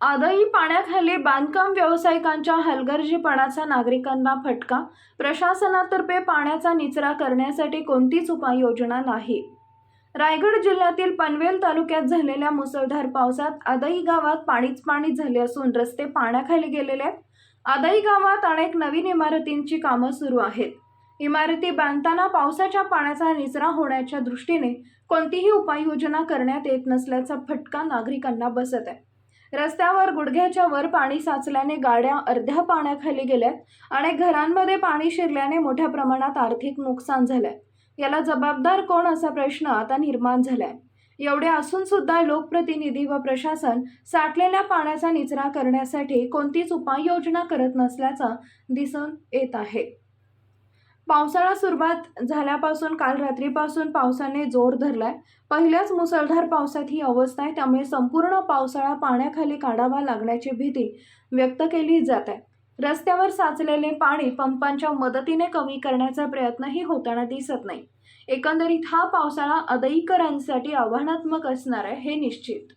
आदही पाण्याखाली बांधकाम व्यावसायिकांच्या हलगर्जीपणाचा नागरिकांना फटका? प्रशासनातर्फे पाण्याचा निचरा करण्यासाठी कोणतीच उपाययोजना नाही. रायगड जिल्ह्यातील पनवेल तालुक्यात झालेल्या मुसळधार पावसात आदई गावात पाणीच पाणी झाले असून रस्ते पाण्याखाली गेलेले आहेत. आदई गावात अनेक नवीन इमारतींची कामं सुरू आहेत. इमारती बांधताना पावसाच्या पाण्याचा निचरा होण्याच्या दृष्टीने कोणतीही उपाययोजना करण्यात येत नसल्याचा फटका नागरिकांना बसत आहे. रस्त्यावर गुडघ्याच्या वर पाणी साचल्याने गाड्या अर्ध्या पाण्याखाली गेल्यात आणि घरांमध्ये पाणी शिरल्याने मोठ्या प्रमाणात आर्थिक नुकसान झालंय. याला जबाबदार कोण असा प्रश्न आता निर्माण झालाय? एवढे असून सुद्धा लोकप्रतिनिधी व प्रशासन साठलेल्या पाण्याचा निचरा करण्यासाठी कोणतीच उपाययोजना करत नसल्याचं दिसून येत आहे. पावसाळा सुरुवात झाल्यापासून काल रात्रीपासून पावसाने जोर धरलाय. पहिल्याच मुसळधार पावसात ही अवस्था आहे त्यामुळे संपूर्ण पावसाळा पाण्याखाली काढावा लागण्याची भीती व्यक्त केली जात आहे. रस्त्यावर साचलेले पाणी पंपांच्या मदतीने कमी करण्याचा प्रयत्नही होताना दिसत नाही. एकंदरीत हा पावसाळा अदईकरांसाठी आव्हानात्मक असणार आहे हे निश्चित.